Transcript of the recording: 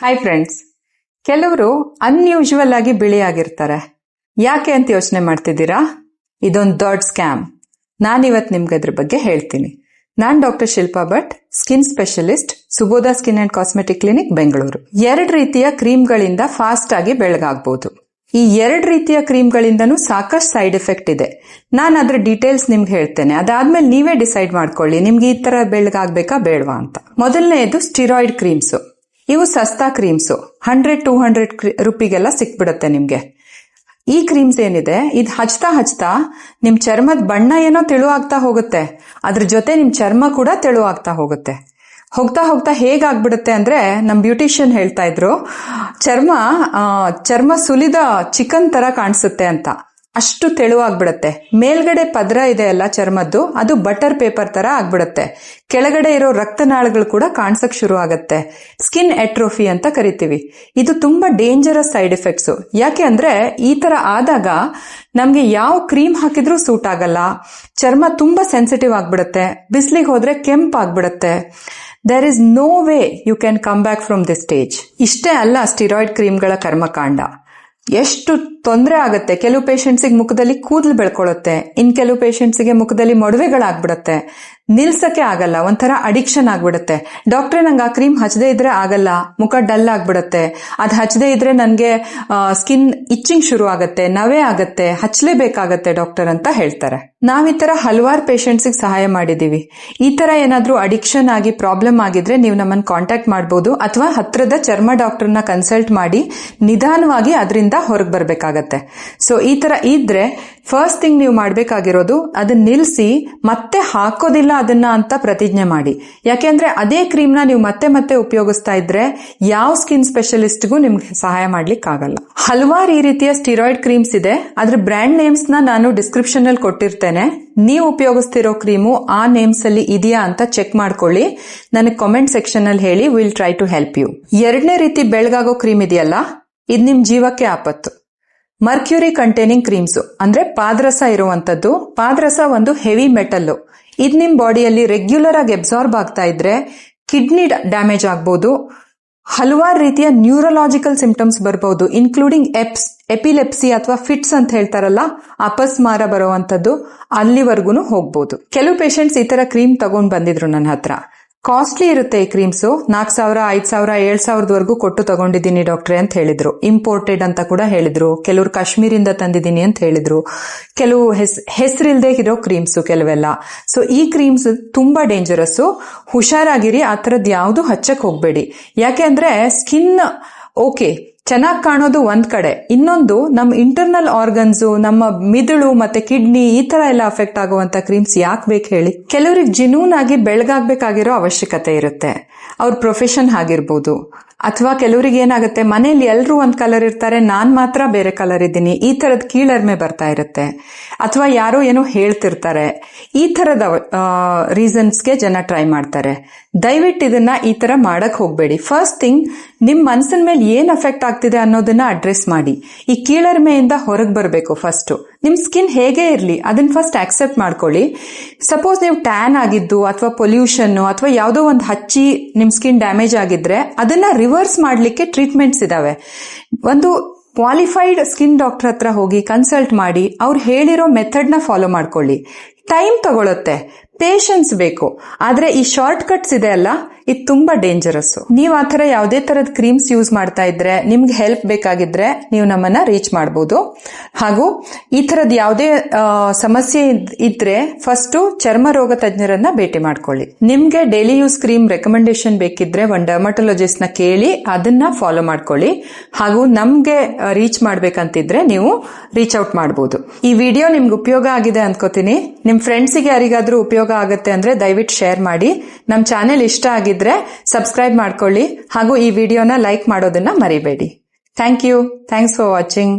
Hi friends ಕೆಲವರು unusual ಆಗಿ ಬಿಳಿಯಾಗಿರ್ತಾರೆ ಯಾಕೆ ಅಂತ ಯೋಚನೆ ಮಾಡ್ತಿದ್ದೀರಾ? ಇದೊಂದು ದೊಡ್ಡ ಸ್ಕ್ಯಾಮ್ ನಾನಿವತ್ತು ನಿಮ್ಗೆ ಅದ್ರ ಬಗ್ಗೆ ಹೇಳ್ತೀನಿ. ನಾನು doctor Shilpa Bhat skin specialist Subodha skin and cosmetic clinic Bengaluru. ಎರಡು ರೀತಿಯ ಕ್ರೀಮ್ಗಳಿಂದ ಫಾಸ್ಟ್ ಆಗಿ ಬೆಳಗಾಗಬಹುದು ಈ ಎರಡು ರೀತಿಯ ಕ್ರೀಮ್ಗಳಿಂದನೂ ಸಾಕಷ್ಟು ಸೈಡ್ ಎಫೆಕ್ಟ್ ಇದೆ. ನಾನು ಅದ್ರ ಡೀಟೇಲ್ಸ್ ನಿಮ್ಗೆ ಹೇಳ್ತೇನೆ. ಅದಾದ್ಮೇಲೆ ನೀವೇ ಡಿಸೈಡ್ ಮಾಡ್ಕೊಳ್ಳಿ, ನಿಮ್ಗೆ ಈ ತರ ಬೆಳಗಾಗಬೇಕಾ, ಬೇಡವಾ ಅಂತ. ಮೊದಲನೆಯದು ಸ್ಟಿರಾಯ್ಡ್ ಕ್ರೀಮ್ಸು ಇವು ಸಸ್ತಾ ಕ್ರೀಮ್ಸು. ಹಂಡ್ರೆಡ್, ಟೂ ಹಂಡ್ರೆಡ್ ರುಪಿಗೆಲ್ಲ ಸಿಕ್ಬಿಡುತ್ತೆ ನಿಮ್ಗೆ. ಈ ಕ್ರೀಮ್ಸ್ ಏನಿದೆ, ಇದು ಹಚ್ತಾ ಹಚ್ತಾ ನಿಮ್ ಚರ್ಮದ ಬಣ್ಣ ಏನೋ ತೆಳುವಾಗ್ತಾ ಹೋಗುತ್ತೆ. ಅದ್ರ ಜೊತೆ ನಿಮ್ ಚರ್ಮ ಕೂಡ ತೆಳುವಾಗ್ತಾ ಹೋಗುತ್ತೆ. ಹೋಗ್ತಾ ಹೋಗ್ತಾ ಹೇಗಾಗ್ಬಿಡುತ್ತೆ ಅಂದ್ರೆ ನಮ್ ಬ್ಯೂಟಿಷಿಯನ್ ಹೇಳ್ತಾ ಇದ್ರು, ಚರ್ಮ ಚರ್ಮ ಸುಲಿದ ಚಿಕನ್ ತರ ಕಾಣಿಸುತ್ತೆ ಅಂತ. ಅಷ್ಟು ತೆಳುವಾಗ್ಬಿಡತ್ತೆ. ಮೇಲ್ಗಡೆ ಪದರ ಇದೆ ಅಲ್ಲ ಚರ್ಮದ್ದು, ಅದು ಬಟರ್ ಪೇಪರ್ ತರ ಆಗ್ಬಿಡತ್ತೆ. ಕೆಳಗಡೆ ಇರೋ ರಕ್ತನಾಳಗಳು ಕೂಡ ಕಾಣಿಸಕ್ ಶುರು ಆಗತ್ತೆ ಸ್ಕಿನ್ ಎಟ್ರೋಫಿ ಅಂತ ಕರಿತೀವಿ. ಇದು ತುಂಬಾ ಡೇಂಜರಸ್ ಸೈಡ್ ಎಫೆಕ್ಟ್ಸ್. ಯಾಕೆ ಅಂದ್ರೆ ಈ ತರ ಆದಾಗ ನಮ್ಗೆ ಯಾವ ಕ್ರೀಮ್ ಹಾಕಿದ್ರೂ ಸೂಟ್ ಆಗಲ್ಲ. ಚರ್ಮ ತುಂಬಾ ಸೆನ್ಸಿಟಿವ್ ಆಗ್ಬಿಡುತ್ತೆ. ಬಿಸಿಲಿಗೆ ಹೋದ್ರೆ ಕೆಂಪ್ ಆಗ್ಬಿಡತ್ತೆ. There is no way you can come back from this stage ಇಷ್ಟೇ ಅಲ್ಲ ಸ್ಟಿರಾಯ್ಡ್ ಕ್ರೀಮ್ಗಳ ಕರ್ಮಕಾಂಡ. ಎಷ್ಟು ತೊಂದರೆ ಆಗುತ್ತೆ? ಕೆಲವು ಪೇಷಂಟ್ಸಿಗೆ ಮುಖದಲ್ಲಿ ಕೂದಲು ಬೆಳ್ಕೊಳ್ಳುತ್ತೆ. ಇನ್ ಕೆಲವು ಪೇಷಂಟ್ಸಿಗೆ ಮುಖದಲ್ಲಿ ಮೊಡವೆಗಳಾಗ್ಬಿಡುತ್ತೆ. ನಿಲ್ಸಕ್ಕೆ ಆಗಲ್ಲ. ಒಂಥರ ಅಡಿಕ್ಷನ್ ಆಗ್ಬಿಡುತ್ತೆ. ಡಾಕ್ಟ್ರೆ ನಂಗೆ ಆ ಕ್ರೀಮ್ ಹಚ್ಚದೇ ಇದ್ರೆ ಆಗಲ್ಲ. ಮುಖ ಡಲ್ ಆಗ್ಬಿಡುತ್ತೆ. ಅದು ಹಚ್ಚದೇ ಇದ್ರೆ ನನಗೆ ಸ್ಕಿನ್ ಇಚ್ಚಿಂಗ್ ಶುರು ಆಗುತ್ತೆ ನವೆ ಆಗತ್ತೆ. ಹಚ್ಚಲೇಬೇಕಾಗತ್ತೆ ಡಾಕ್ಟರ್ ಅಂತ ಹೇಳ್ತಾರೆ. ನಾವ್ ಈ ತರ ಹಲವಾರು ಪೇಷಂಟ್ಸಿಗೆ ಸಹಾಯ ಮಾಡಿದೀವಿ. ಈ ತರ ಏನಾದ್ರೂ ಅಡಿಕ್ಷನ್ ಆಗಿ ಪ್ರಾಬ್ಲಮ್ ಆಗಿದ್ರೆ ನೀವು ನಮ್ಮನ್ನ ಕಾಂಟ್ಯಾಕ್ಟ್ ಮಾಡಬಹುದು ಅಥವಾ ಹತ್ರದ ಚರ್ಮ ಡಾಕ್ಟರ್ನ ಕನ್ಸಲ್ಟ್ ಮಾಡಿ ನಿಧಾನವಾಗಿ ಅದರಿಂದ ಹೊರಗೆ ಬರಬೇಕಾಗತ್ತೆ. ಸೊ ಈ ತರ ಇದ್ರೆ ಫಸ್ಟ್ ಥಿಂಗ್ ನೀವು ಮಾಡಬೇಕಾಗಿರೋದು ಅದನ್ನ ನಿಲ್ಲಿಸಿ ಮತ್ತೆ ಹಾಕೋದಿಲ್ಲ ಅದನ್ನ ಅಂತ ಪ್ರತಿಜ್ಞೆ ಮಾಡಿ. ಯಾಕೆಂದ್ರೆ ಅದೇ ಕ್ರೀಮ್ನ ನೀವು ಮತ್ತೆ ಮತ್ತೆ ಉಪಯೋಗಿಸ್ತಾ ಇದ್ರೆ ಯಾವ ಸ್ಕಿನ್ ಸ್ಪೆಷಲಿಸ್ಟ್ಗೂ ನಿಮ್ಗೆ ಸಹಾಯ ಮಾಡ್ಲಿಕ್ಕೆ ಆಗಲ್ಲ ಹಲವಾರು ಈ ರೀತಿಯ ಸ್ಟಿರಾಯ್ಡ್ ಕ್ರೀಮ್ಸ್ ಇದೆ. ಅದ್ರ ಬ್ರ್ಯಾಂಡ್ ನೇಮ್ಸ್ನ ನಾನು ಡಿಸ್ಕ್ರಿಪ್ಷನ್ನಲ್ಲಿ ಕೊಟ್ಟಿರ್ತೇನೆ. ನೀವು ಉಪಯೋಗಿಸ್ತಿರೋ ಕ್ರೀಮು ಆ ನೇಮ್ಸ್ ಅಲ್ಲಿ ಇದೆಯಾ ಅಂತ ಚೆಕ್ ಮಾಡ್ಕೊಳ್ಳಿ. ನನಗೆ ಕಾಮೆಂಟ್ ಸೆಕ್ಷನ್ ಅಲ್ಲಿ ಹೇಳಿ will try to help you ಎರಡನೇ ರೀತಿ ಬೆಳಗಾಗೋ ಕ್ರೀಮ್ ಇದೆಯಲ್ಲ ಇದು ನಿಮ್ ಜೀವಕ್ಕೆ ಆಪತ್ತು. Mercury containing creams. ಅಂದ್ರೆ ಪಾದರಸ ಇರುವಂತದ್ದು ಪಾದರಸ ಒಂದು ಹೆವಿ ಮೆಟಲ್ ಇದು ನಿಮ್ ಬಾಡಿಯಲ್ಲಿ ರೆಗ್ಯುಲರ್ ಆಗಿ ಅಬ್ಸಾರ್ಬ್ ಆಗ್ತಾ ಇದ್ರೆ ಕಿಡ್ನಿ ಡ್ಯಾಮೇಜ್ ಆಗ್ಬೋದು. ಹಲವಾರು ರೀತಿಯ ನ್ಯೂರಲಾಜಿಕಲ್ ಸಿಂಪ್ಟಮ್ಸ್ ಬರಬಹುದು ಇನ್ಕ್ಲೂಡಿಂಗ್ ಎಪ್ಸ್, ಎಪಿಲೆಪ್ಸಿ ಅಥವಾ ಫಿಟ್ಸ್ ಅಂತ ಹೇಳ್ತಾರಲ್ಲ, ಅಪಸ್ಮಾರ ಬರುವಂತದ್ದು ಅಲ್ಲಿವರೆಗೂ ಹೋಗ್ಬೋದು. ಕೆಲವು ಪೇಷಂಟ್ಸ್ ಈ ತರ ಕ್ರೀಮ್ ತಗೊಂಡ್ ಬಂದಿದ್ರು ನನ್ನ ಹತ್ರ. ಕಾಸ್ಟ್ಲಿ ಇರುತ್ತೆ ಈ ಕ್ರೀಮ್ಸು. ನಾಲ್ಕು ಸಾವಿರ, ಐದು ಸಾವಿರ, ಏಳು ಸಾವಿರದವರೆಗೂ ಕೊಟ್ಟು ತಗೊಂಡಿದ್ದೀನಿ ಡಾಕ್ಟ್ರೆ ಅಂತ ಹೇಳಿದ್ರು. ಇಂಪೋರ್ಟೆಡ್ ಅಂತ ಕೂಡ ಹೇಳಿದ್ರು. ಕೆಲವರು ಕಾಶ್ಮೀರಿಂದ ತಂದಿದ್ದೀನಿ ಅಂತ ಹೇಳಿದ್ರು. ಕೆಲವು ಹೆಸ್, ಹೆಸರಿಲ್ದೇ ಇರೋ ಕ್ರೀಮ್ಸು ಕೆಲವೆಲ್ಲ. ಸೊ ಈ ಕ್ರೀಮ್ಸ್ ತುಂಬಾ ಡೇಂಜರಸ್ ಹುಷಾರಾಗಿರಿ, ಆ ಥರದ್ದು ಯಾವುದು ಹಚ್ಚಕ್ಕೆ ಹೋಗಬೇಡಿ. ಯಾಕೆ ಅಂದ್ರೆ, ಸ್ಕಿನ್ ಓಕೆ, ಚೆನ್ನಾಗಿ ಕಾಣೋದು ಒಂದ್ ಕಡೆ. ಇನ್ನೊಂದು ನಮ್ಮ ಇಂಟರ್ನಲ್ ಆರ್ಗನ್ಸು ನಮ್ಮ ಮಿದುಳು ಮತ್ತೆ ಕಿಡ್ನಿ ಈ ತರ ಎಲ್ಲ ಅಫೆಕ್ಟ್ ಆಗುವಂತ ಕ್ರೀಮ್ಸ್ ಯಾಕೆ ಬೇಕು ಹೇಳಿ? ಕೆಲವರಿಗೆ ಜಿನೂನ್ ಆಗಿ ಬೆಳಗಾಗ್ಬೇಕಾಗಿರೋ ಅವಶ್ಯಕತೆ ಇರುತ್ತೆ. ಅವ್ರ ಪ್ರೊಫೆಷನ್ ಆಗಿರ್ಬೋದು ಅಥವಾ ಕೆಲವರಿಗೆ ಏನಾಗುತ್ತೆ? ಮನೆಯಲ್ಲಿ ಎಲ್ಲರೂ ಒಂದು ಕಲರ್ ಇರ್ತಾರೆ, ನಾನು ಮಾತ್ರ ಬೇರೆ ಕಲರ್ ಇದ್ದೀನಿ. ಈ ಥರದ ಕೀಳರ್ಮೆ ಬರ್ತಾ ಇರುತ್ತೆ. ಅಥವಾ ಯಾರೋ ಏನೋ ಹೇಳ್ತಿರ್ತಾರೆ. ಈ ತರದ ರೀಸನ್ಸ್ಗೆ ಜನ ಟ್ರೈ ಮಾಡ್ತಾರೆ. ದಯವಿಟ್ಟು ಇದನ್ನ ಈ ತರ ಮಾಡಕ್ ಹೋಗಬೇಡಿ. ಫಸ್ಟ್ ಥಿಂಗ್ ನಿಮ್ಮ ಮನಸ್ಸಿನ ಮೇಲೆ ಏನು ಎಫೆಕ್ಟ್ ಆಗ್ತಿದೆ ಅನ್ನೋದನ್ನ ಅಡ್ರೆಸ್ ಮಾಡಿ. ಈ ಕೀಳರ್ಮೆಯಿಂದ ಹೊರಗೆ ಬರಬೇಕು ಫಸ್ಟ್ ನಿಮ್ಮ ಸ್ಕಿನ್ ಹೇಗೆ ಇರಲಿ ಅದನ್ನ ಫಸ್ಟ್ ಆಕ್ಸೆಪ್ಟ್ ಮಾಡ್ಕೊಳ್ಳಿ. ಸಪೋಸ್ ನೀವು ಟ್ಯಾನ್ ಆಗಿದ್ದು, ಅಥವಾ ಪೊಲ್ಯೂಷನ್ ಅಥವಾ ಯಾವುದೋ ಒಂದು ಹಚ್ಚಿ ನಿಮ್ಮ ಸ್ಕಿನ್ ಡ್ಯಾಮೇಜ್ ಆಗಿದ್ರೆ, ಅದನ್ನ ರಿವರ್ಸ್ ಮಾಡಲಿಕ್ಕೆ ಟ್ರೀಟ್ಮೆಂಟ್ಸ್ ಇದಾವೆ. ಒಂದು ಕ್ವಾಲಿಫೈಡ್ ಸ್ಕಿನ್ ಡಾಕ್ಟರ್ ಹತ್ರ ಹೋಗಿ ಕನ್ಸಲ್ಟ್ ಮಾಡಿ, ಅವ್ರು ಹೇಳಿರೋ ಮೆಥಡ್ನ ಫಾಲೋ ಮಾಡ್ಕೊಳ್ಳಿ. ಟೈಮ್ ತಗೊಳುತ್ತೆ. ಪೇಷನ್ಸ್ ಬೇಕು. ಆದ್ರೆ ಈ ಶಾರ್ಟ್ ಕಟ್ಸ್ ಇದೆ ಅಲ್ಲ ಇದು ತುಂಬಾ ಡೇಂಜರಸ್ ನೀವು ಆ ತರ ಯಾವುದೇ ತರದ ಕ್ರೀಮ್ಸ್ ಯೂಸ್ ಮಾಡ್ತಾ ಇದ್ರೆ ನಿಮ್ಗೆ ಹೆಲ್ಪ್ ಬೇಕಾಗಿದ್ರೆ ನೀವು ನಮ್ಮನ್ನ ರೀಚ್ ಮಾಡಬಹುದು ಹಾಗೂ ಈ ತರದ ಯಾವುದೇ ಸಮಸ್ಯೆ ಇದ್- ಇದ್ರೆ ಫಸ್ಟ್ ಚರ್ಮ ರೋಗ ತಜ್ಞರನ್ನ ಭೇಟಿ ಮಾಡ್ಕೊಳ್ಳಿ. ನಿಮ್ಗೆ ಡೈಲಿ ಯೂಸ್ ಕ್ರೀಮ್ ರೆಕಮೆಂಡೇಶನ್ ಬೇಕಿದ್ರೆ ಒಂದು ಡರ್ಮಟೊಲಜಿಸ್ಟ್ನ ಕೇಳಿ ಅದನ್ನ ಫಾಲೋ ಮಾಡ್ಕೊಳ್ಳಿ. ಹಾಗೂ ನಮ್ಗೆ ರೀಚ್ ಮಾಡ್ಬೇಕಂತಿದ್ರೆ ನೀವು ರೀಚ್ ಔಟ್ ಮಾಡಬಹುದು ಈ ವಿಡಿಯೋ ನಿಮ್ಗೆ ಉಪಯೋಗ ಆಗಿದೆ ಅನ್ಕೋತೀನಿ. ನಿಮ್ ಫ್ರೆಂಡ್ಸಿಗೆ ಯಾರಿಗಾದ್ರೂ ಉಪಯೋಗ ಆಗುತ್ತೆ ಅಂದ್ರೆ ದಯವಿಟ್ಟು ಶೇರ್ ಮಾಡಿ. ನಮ್ ಚಾನೆಲ್ ಇಷ್ಟ ಆಗಿದ್ರೆ ಸಬ್ಸ್ಕ್ರೈಬ್ ಮಾಡ್ಕೊಳ್ಳಿ ಹಾಗೂ ಈ ವಿಡಿಯೋನ ಲೈಕ್ ಮಾಡೋದನ್ನ ಮರಿಬೇಡಿ. Thank you thanks for watching